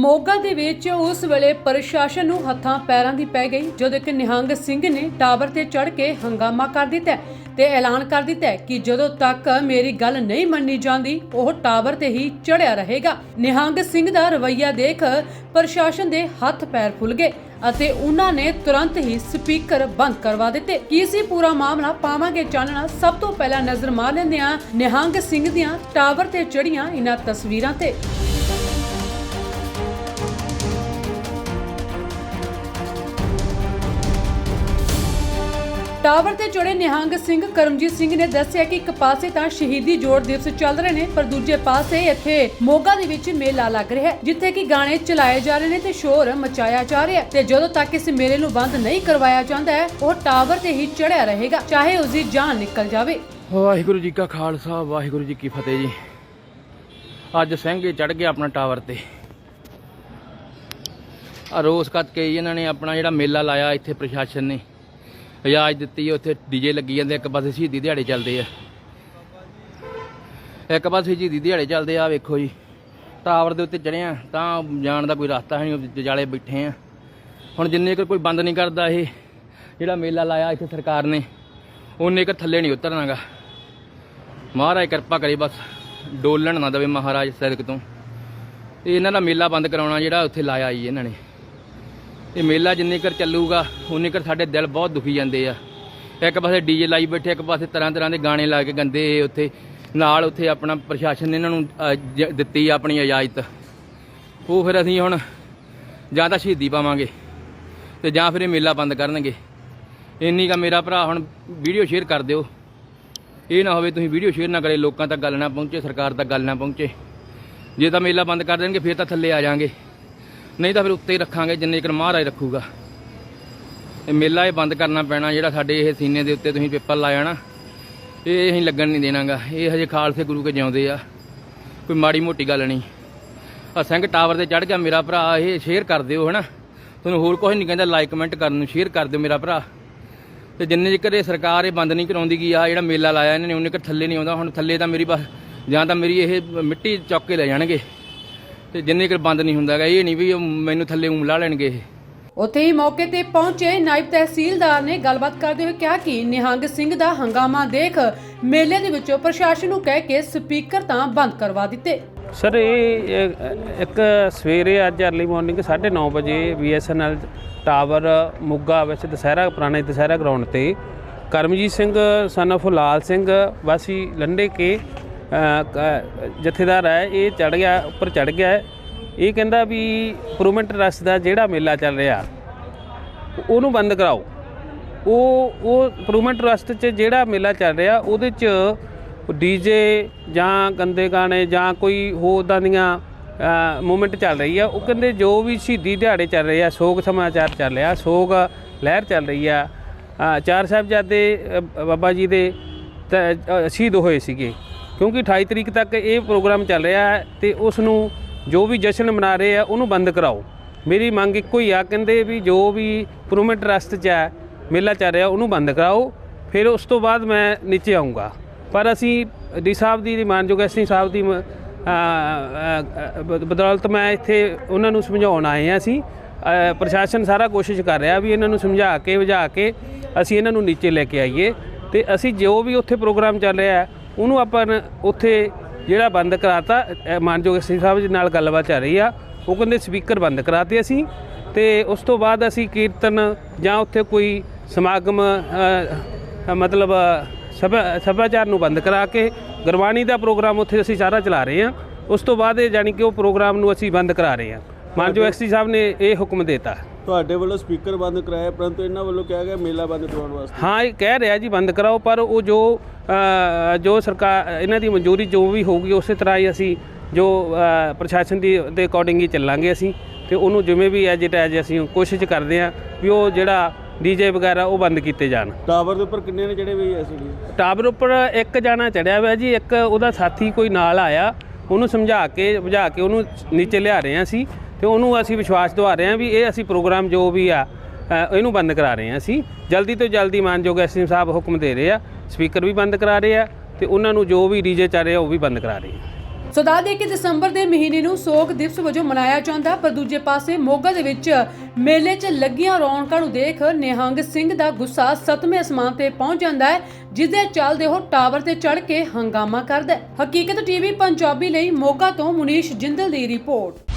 ਮੋਗਾ ਦੇ ਵਿੱਚ ਉਸ ਵੇਲੇ ਪ੍ਰਸ਼ਾਸਨ ਨੂੰ ਹੱਥਾਂ ਪੈਰਾਂ ਦੀ ਪੈ ਗਈ, ਜਦੋਂ ਇੱਕ ਨਿਹੰਗ ਸਿੰਘ ਨੇ ਟਾਵਰ ਤੇ ਚੜ ਕੇ ਹੰਗਾਮਾ ਕਰ ਦਿੱਤਾ ਤੇ ਐਲਾਨ ਕਰ ਦਿੱਤਾ ਕਿ ਜਦੋਂ ਤੱਕ ਮੇਰੀ ਗੱਲ ਨਹੀਂ ਮੰਨੀ ਜਾਂਦੀ, ਉਹ ਟਾਵਰ ਤੇ ਹੀ ਚੜਿਆ ਰਹੇਗਾ। ਨਿਹੰਗ ਸਿੰਘ ਦਾ ਰਵੱਈਆ ਦੇਖ ਪ੍ਰਸ਼ਾਸਨ ਦੇ ਹੱਥ ਪੈਰ ਫੁੱਲ ਗਏ ਅਤੇ ਉਹਨਾਂ ਨੇ ਤੁਰੰਤ ਹੀ ਸਪੀਕਰ ਬੰਦ ਕਰਵਾ ਦਿੱਤੇ। ਕੀ ਸੀ ਪੂਰਾ ਮਾਮਲਾ? ਪਾਵਾਂਗੇ ਚਾਨਣਾ। ਸਭ ਤੋਂ ਪਹਿਲਾਂ ਨਜ਼ਰ ਮਾਰ ਲੈਂਦੇ ਆ ਨਿਹੰਗ ਸਿੰਘ ਦੀਆਂ ਟਾਵਰ ਤੇ ਚੜੀਆਂ ਇਹਨਾਂ ਤਸਵੀਰਾਂ ਤੇ। ਟਾਵਰ ਤੇ ਚੜੇ ਨਿਹੰਗ ਸਿੰਘ ਕਰਮਜੀਤ ਸਿੰਘ ਨੇ ਦੱਸਿਆ ਕਿ ਇੱਕ ਪਾਸੇ ਤਾਂ ਸ਼ਹੀਦੀ ਜੋੜ ਦਿਵਸ ਚੱਲ ਰਹੇ ਨੇ, ਪਰ ਦੂਜੇ ਪਾਸੇ ਇੱਥੇ ਮੋਗਾ ਦੇ ਵਿੱਚ ਮੇਲਾ ਲੱਗ ਰਿਹਾ ਹੈ, ਜਿੱਥੇ ਕਿ ਗਾਣੇ ਚਲਾਏ ਜਾ ਰਹੇ ਨੇ ਤੇ ਸ਼ੋਰ ਮਚਾਇਆ ਜਾ ਰਿਹਾ ਹੈ। ਤੇ ਜਦੋਂ ਤੱਕ ਇਸ ਮੇਲੇ ਨੂੰ ਬੰਦ ਨਹੀਂ ਕਰਵਾਇਆ ਜਾਂਦਾ ਹੈ, ਉਹ ਟਾਵਰ ਤੇ ਹੀ ਚੜਿਆ ਰਹੇਗਾ, ਚਾਹੇ ਉਸ ਦੀ ਜਾਨ ਨਿਕਲ ਜਾਵੇ। ਵਾਹਿਗੁਰੂ ਜੀ ਕਾ ਖਾਲਸਾ, ਵਾਹਿਗੁਰੂ ਜੀ ਕੀ ਫਤਿਹ ਜੀ। ਅੱਜ ਸਿੰਘ ਚੜ ਗਿਆ ਆਪਣਾ ਟਾਵਰ ਤੇ। ਆ ਰੋਸ ਕੱਤ ਕੇ ਇਹਨਾਂ ਨੇ ਆਪਣਾ ਜਿਹੜਾ ਮੇਲਾ ਲਾਇਆ ਇੱਥੇ ਪ੍ਰਸ਼ਾਸਨ ਨੇ। ਇਜਾਜ਼ਤ ਦਿੱਤੀ ਹੈ, ਉੱਥੇ ਡੀਜੇ ਲੱਗੀ ਜਾਂਦੇ ਇੱਕ ਪਾਸੇ ਸ਼ਹੀਦੀ ਦਿਹਾੜੇ ਚੱਲਦੇ ਆ। ਇੱਕ ਪਾਸੇ ਸ਼ਹੀਦੀ ਦਿਹਾੜੇ ਚੱਲਦੇ ਆ ਵੇਖੋ ਜੀ। ਟਾਵਰ ਦੇ ਉੱਤੇ ਚੜਿਆ ਤਾਂ ਜਾਣ ਦਾ ਕੋਈ ਰਸਤਾ ਹੈ ਨਹੀਂ ਜਾਲੇ ਬੈਠੇ ਆ। ਹੁਣ ਜਿੰਨੇ ਕੁ ਕੋਈ ਬੰਦ ਨਹੀਂ ਕਰਦਾ ਇਹ ਜਿਹੜਾ ਮੇਲਾ ਲਾਇਆ ਇੱਥੇ ਸਰਕਾਰ ਨੇ ਉਹਨੇ ਕਿ ਥੱਲੇ ਨਹੀਂ ਉਤਰਨਾਗਾ। ਮਹਾਰਾਜ ਕਿਰਪਾ ਕਰੇ ਬਸ ਡੋਲਣ ਨਾ ਦੇਵੇ ਮਹਾਰਾਜ ਸੜਕ ਤੋਂ ਤੇ ਇਹਨਾਂ ਦਾ ਮੇਲਾ ਬੰਦ ਕਰਾਉਣਾ ਜਿਹੜਾ ਉੱਥੇ ਲਾਇਆ ਜੀ ਇਹਨਾਂ ਨੇ। ਇਹ ਮੇਲਾ ਜਿੰਨੇ ਕਰ ਚੱਲੂਗਾ, ਉਨੇ ਕਰ ਸਾਡੇ ਦਿਲ ਬਹੁਤ ਦੁਖੀ ਜਾਂਦੇ ਆ। ਇੱਕ ਪਾਸੇ ਡੀਜੇ ਲਾਈ ਬੈਠੇ, ਇੱਕ ਪਾਸੇ ਤਰ੍ਹਾਂ ਤਰ੍ਹਾਂ ਦੇ ਗਾਣੇ ਲਾ ਕੇ ਗੰਦੇ ਉੱਥੇ, ਨਾਲ ਉੱਥੇ ਆਪਣਾ ਪ੍ਰਸ਼ਾਸਨ ਨੇ ਇਹਨਾਂ ਨੂੰ ਦਿੱਤੀ ਆ ਆਪਣੀ ਇਜਾਜ਼ਤ। ਉਹ ਫਿਰ ਅਸੀਂ ਹੁਣ ਜਾਂ ਤਾਂ ਸ਼ਹੀਦੀ ਪਾਵਾਂਗੇ ਤੇ ਜਾਂ ਫਿਰ ਇਹ ਮੇਲਾ ਬੰਦ ਕਰਨਗੇ। ਇੰਨੀ ਕਾ ਮੇਰਾ ਭਰਾ ਹੁਣ ਵੀਡੀਓ ਸ਼ੇਅਰ ਕਰ ਦਿਓ। ਇਹ ਨਾ ਹੋਵੇ ਤੁਸੀਂ ਵੀਡੀਓ ਸ਼ੇਅਰ ਨਾ ਕਰੇ, ਲੋਕਾਂ ਤੱਕ ਗੱਲ ਨਾ ਪਹੁੰਚੇ, ਸਰਕਾਰ ਤੱਕ ਗੱਲ ਨਾ ਪਹੁੰਚੇ। ਜੇ ਤਾਂ ਮੇਲਾ ਬੰਦ ਕਰ ਦੇਣਗੇ, ਫਿਰ ਤਾਂ ਥੱਲੇ ਆ ਜਾਾਂਗੇ। ਨਹੀਂ ਤਾਂ ਫਿਰ ਉੱਤੇ ਹੀ ਰੱਖਾਂਗੇ, ਜਿੰਨੇ ਚਿਰ ਮਹਾਰਾਜ ਰੱਖੂਗਾ। ਇਹ ਮੇਲਾ ਇਹ ਬੰਦ ਕਰਨਾ ਪੈਣਾ, ਜਿਹੜਾ ਸਾਡੇ ਇਹ ਸੀਨੇ ਦੇ ਉੱਤੇ ਤੁਸੀਂ ਪੇਪਰ ਲਾਇਆ ਨਾ, ਇਹ ਅਸੀਂ ਲੱਗਣ ਨਹੀਂ ਦੇਣਾਗਾ। ਇਹ ਹਜੇ ਖਾਲਸੇ ਗੁਰੂ ਕੇ ਜਿਉਂਦੇ ਆ। ਕੋਈ ਮਾੜੀ ਮੋਟੀ ਗੱਲ ਨਹੀਂ। ਆ ਸਿੰਘ ਟਾਵਰ ਤੇ ਚੜ ਗਿਆ ਮੇਰਾ ਭਰਾ, ਇਹ ਸ਼ੇਅਰ ਕਰ ਦਿਓ, ਹਨਾ। ਤੁਹਾਨੂੰ ਹੋਰ ਕੁਝ ਨਹੀਂ ਕਹਿੰਦਾ ਲਾਈਕ ਕਮੈਂਟ ਕਰਨ ਨੂੰ ਸ਼ੇਅਰ ਕਰ ਦਿਓ ਮੇਰਾ ਭਰਾ। ਤੇ ਜਿੰਨੇ ਚਿਰ ਇਹ ਸਰਕਾਰ ਇਹ ਬੰਦ ਨਹੀਂ ਕਰਾਉਂਦੀ ਗਈ ਆ ਜਿਹੜਾ ਮੇਲਾ ਲਾਇਆ, ਇਹਨਾਂ ਨੇ ਉਹਨੇ ਚਿਰ ਥੱਲੇ ਨਹੀਂ ਆਉਂਦਾ। ਹੁਣ ਥੱਲੇ ਤਾਂ ਮੇਰੀ ਬਸ, ਜਾਂ ਤਾਂ ਮੇਰੀ ਇਹ ਮਿੱਟੀ ਚੌਕੇ ਲੈ ਜਾਣਗੇ। ਤੇ ਜਿੰਨੇ ਚਿਰ ਬੰਦ ਨਹੀਂ ਹੁੰਦਾਗਾ ਇਹ ਨਹੀਂ ਵੀ ਉਹ ਮੈਨੂੰ ਥੱਲੇ ਉਂਗਲਾ ਲਾ ਲੈਣਗੇ ਇਹ। ਉੱਥੇ ਹੀ ਮੌਕੇ ਤੇ ਪਹੁੰਚੇ ਨਾਇਬ ਤਹਿਸੀਲਦਾਰ ਨੇ ਗੱਲਬਾਤ ਕਰਦੇ ਹੋਏ ਕਿਹਾ ਕਿ ਨਿਹੰਗ ਸਿੰਘ ਦਾ ਹੰਗਾਮਾ ਦੇਖ ਮੇਲੇ ਦੇ ਵਿੱਚੋਂ ਪ੍ਰਸ਼ਾਸਨ ਨੂੰ ਕਹਿ ਕੇ ਸਪੀਕਰ ਤਾਂ ਬੰਦ ਕਰਵਾ ਦਿੱਤੇ। ਸਰ ਇਹ ਇਹ ਇੱਕ ਸਵੇਰੇ ਅੱਜ ਅਰਲੀ ਮਾਰਨਿੰਗ 9:30 ਵਜੇ BSNL ਟਾਵਰ ਮੁੱਗਾ ਵਿੱਚ ਦੁਸਹਿਰਾ ਪੁਰਾਣੇ ਦੁਸਹਿਰਾ ਗਰਾਊਂਡ ਤੇ ਕਰਮਜੀਤ ਸਿੰਘ son of ਲਾਲ ਸਿੰਘ ਵਾਸੀ ਲੰਡੇ ਕੇ ਕ- ਜਥੇਦਾਰ ਹੈ, ਇਹ ਚੜ ਗਿਆ, ਉੱਪਰ ਚੜ ਗਿਆ ਇਹ ਕਹਿੰਦਾ ਵੀ ਇੰਪਰੂਵਮੈਂਟ ਰਸ ਦਾ ਜਿਹੜਾ ਮੇਲਾ ਚੱਲ ਰਿਹਾ, ਉਹਨੂੰ ਬੰਦ ਕਰਾਓ। ਉਹ ਉਹ ਇੰਪਰੂਵਮੈਂਟ ਰਸਟ 'ਚ ਜਿਹੜਾ ਮੇਲਾ ਚੱਲ ਰਿਹਾ, ਉਹਦੇ 'ਚ ਡੀਜੇ ਜਾਂ ਗੰਦੇ ਗਾਣੇ ਜਾਂ ਕੋਈ ਹੋਰ ਉਦਾਂ ਦੀਆਂ ਮੂਵਮੈਂਟ ਚੱਲ ਰਹੀ ਆ ਉਹ ਕਹਿੰਦੇ ਜੋ ਵੀ ਸ਼ਹੀਦੀ ਦਿਹਾੜੇ ਚੱਲ ਰਹੇ ਆ, ਸੋਗ ਸਮਾਚਾਰ ਚੱਲ ਰਿਹਾ, ਸੋਗ ਲਹਿਰ ਚੱਲ ਰਹੀ ਆ। ਚਾਰ ਸਾਹਿਬਜ਼ਾਦੇ ਬਾਬਾ ਜੀ ਦੇ ਸ਼ਹੀਦ ਹੋਏ ਸੀਗੇ। ਕਿਉਂਕਿ 28 ਤਰੀਕ ਤੱਕ ਇਹ ਪ੍ਰੋਗਰਾਮ ਚੱਲ ਰਿਹਾ ਹੈ ਤੇ ਉਸ ਨੂੰ ਜੋ ਵੀ ਜਸ਼ਨ ਮਨਾ ਰਹੇ ਆ, ਉਹਨੂੰ ਬੰਦ ਕਰਾਓ। ਮੇਰੀ ਮੰਗ ਇੱਕੋ ਹੀ ਆ, ਕਹਿੰਦੇ ਵੀ ਜੋ ਵੀ ਇੰਪਰੂਵਮੈਂਟ ਰਸਟ 'ਚ ਹੈ, ਮੇਲਾ ਚੱਲ ਰਿਹਾ, ਉਹਨੂੰ ਬੰਦ ਕਰਾਓ। ਫਿਰ ਉਸ ਤੋਂ ਬਾਅਦ ਮੈਂ ਨੀਚੇ ਆਉਂਗਾ ਪਰ ਅਸੀਂ ਡੀ ਸਾਹਿਬ ਦੀ, ਮਾਨਯੋਗ ਐਸੀ ਸਾਹਿਬ ਦੀ ਮ- ਬਦੌਲਤ ਮੈਂ ਇੱਥੇ ਉਹਨਾਂ ਨੂੰ ਸਮਝਾਉਣ ਆਏ ਆ ਅਸੀਂ। ਪ੍ਰਸ਼ਾਸਨ ਸਾਰਾ ਕੋਸ਼ਿਸ਼ ਕਰ ਰਿਹਾ ਵੀ ਇਹਨਾਂ ਨੂੰ ਸਮਝਾ ਕੇ, ਵਜਾ ਕੇ ਅਸੀਂ ਇਹਨਾਂ ਨੂੰ ਨੀਚੇ ਲੈ ਕੇ ਆਈਏ। ਤੇ ਅਸੀਂ ਜੋ ਵੀ ਉੱਥੇ ਪ੍ਰੋਗਰਾਮ ਚੱਲ ਰਿਹਾ ਹੈ ਉਹਨੂੰ ਆਪਾਂ ਉੱਥੇ ਜਿਹੜਾ ਬੰਦ ਕਰਾਤਾ ਅ, ਮਾਨਯੋਗ ਐਸੀ ਸਾਹਿਬ ਜੀ ਨਾਲ ਗੱਲਬਾਤ ਚੱਲ ਰਹੀ ਆ ਉਹ ਕਹਿੰਦੇ ਸਪੀਕਰ ਬੰਦ ਕਰਾਤੇ ਅਸੀਂ ਤੇ ਉਸ ਤੋਂ ਬਾਅਦ ਅਸੀਂ ਕੀਰਤਨ ਜਾਂ ਉੱਥੇ ਕੋਈ ਸਮਾਗਮ ਮਤਲਬ ਸਭਾ ਸਭਾਚਾਰ ਨੂੰ ਬੰਦ ਕਰਾ ਕੇ ਗੁਰਬਾਣੀ ਦਾ ਪ੍ਰੋਗਰਾਮ ਉੱਥੇ ਅਸੀਂ ਸਾਰਾ ਚਲਾ ਰਹੇ ਹਾਂ ਉਸ ਤੋਂ ਬਾਅਦ ਇਹ ਜਾਨੀ ਕਿ ਉਹ ਪ੍ਰੋਗਰਾਮ ਨੂੰ ਅਸੀਂ ਬੰਦ ਕਰਾ ਰਹੇ ਹਾਂ ਮਾਨਜੋ ਐਕਸੀ ਸਾਹਿਬ ਨੇ ਇਹ ਹੁਕਮ ਦਿੱਤਾ। ਤੁਹਾਡੇ ਵੱਲੋਂ ਸਪੀਕਰ ਬੰਦ ਕਰਾਇਆ ਪਰੰਤੂ ਇਹਨਾਂ ਵੱਲੋਂ ਕਿਹਾ ਗਿਆ ਮੇਲਾ ਬੰਦ ਕਰਵਾਉਣ ਵਾਸਤੇ। ਹਾਂ ਇਹ ਕਹਿ ਰਿਹਾ ਜੀ ਬੰਦ ਕਰਾਓ ਪਰ ਉਹ ਜੋ ਜੋ ਸਰਕਾਰ ਇਹਨਾਂ ਦੀ ਮਨਜ਼ੂਰੀ ਜੋ ਵੀ ਹੋਊਗੀ ਉਸੇ ਤਰ੍ਹਾਂ ਹੀ ਅਸੀਂ ਜੋ ਪ੍ਰਸ਼ਾਸਨ ਦੀ ਦੇ ਅਕੋਰਡਿੰਗ ਹੀ ਚੱਲਾਂਗੇ ਅਸੀਂ ਤੇ ਉਹਨੂੰ ਜਿਵੇਂ ਵੀ ਐਜ ਇਟ ਐਜ ਅਸੀਂ ਕੋਸ਼ਿਸ਼ ਕਰਦੇ ਹਾਂ ਵੀ ਉਹ ਜਿਹੜਾ ਡੀਜੇ ਵਗੈਰਾ ਉਹ ਬੰਦ ਕੀਤੇ ਜਾਣ। ਟਾਵਰ ਦੇ ਉੱਪਰ ਕਿੰਨੇ ਨੇ ਜਿਹੜੇ ਵੀ ਐ ਸੀ ਟਾਵਰ ਉੱਪਰ ਇੱਕ ਜਾਣਾ ਚੜਿਆ ਹੋਇਆ ਜੀ ਇੱਕ ਉਹਦਾ ਸਾਥੀ ਕੋਈ ਨਾਲ ਆਇਆ ਉਹਨੂੰ ਸਮਝਾ ਕੇ ਬੁਝਾ ਕੇ ਉਹਨੂੰ ਨੀਚੇ ਲਿਆ ਰਹੇ ਹਾਂ ਅਸੀਂ ਤੇ ਉਹਨੂੰ ਅਸੀਂ ਵਿਸ਼ਵਾਸ ਦਿਵਾ ਰਹੇ ਹਾਂ ਵੀ ਇਹ ਅਸੀਂ ਪ੍ਰੋਗਰਾਮ ਜੋ ਵੀ ਆ ਇਹਨੂੰ ਬੰਦ ਕਰਾ ਰਹੇ ਹਾਂ ਅਸੀਂ। ਜਲਦੀ ਤੋਂ ਜਲਦੀ ਮਾਨਯੋਗ ਐਸਐਮ ਸਾਹਿਬ ਹੁਕਮ ਦੇ ਰਹੇ ਆ, ਸਪੀਕਰ ਵੀ ਬੰਦ ਕਰਾ ਰਹੇ ਆ ਤੇ ਉਹਨਾਂ ਨੂੰ ਜੋ ਵੀ ਡੀਜੇ ਚੱਲ ਰਿਹਾ ਉਹ ਵੀ ਬੰਦ ਕਰਾ ਰਹੇ ਆ। ਸੋ ਦੱਸ ਦਈਏ ਕਿ ਦਸੰਬਰ ਦੇ ਮਹੀਨੇ ਨੂੰ ਸੋਗ ਦਿਵਸ ਵਜੋਂ ਮਨਾਇਆ ਜਾਂਦਾ, ਪਰ ਦੂਜੇ ਪਾਸੇ ਮੋਗਾ ਦੇ ਵਿੱਚ ਮੇਲੇ 'ਚ ਲੱਗੀਆਂ ਰੌਣਕਾਂ ਨੂੰ ਦੇਖ ਨਿਹੰਗ ਸਿੰਘ ਦਾ ਗੁੱਸਾ ਸਤਵੇਂ ਅਸਮਾਨ ਤੇ ਪਹੁੰਚ ਜਾਂਦਾ ਹੈ ਜਿਸ ਦੇ ਚੱਲਦੇ ਉਹ ਟਾਵਰ ਤੇ ਚੜ੍ਹ ਕੇ ਹੰਗਾਮਾ ਕਰਦਾ ਹੈ। ਹਕੀਕਤ ਟੀਵੀ ਪੰਜਾਬੀ ਲਈ ਮੋਗਾ ਤੋਂ ਮੁਨੀਸ਼ ਜਿੰਦਲ ਦੀ ਰਿਪੋਰਟ।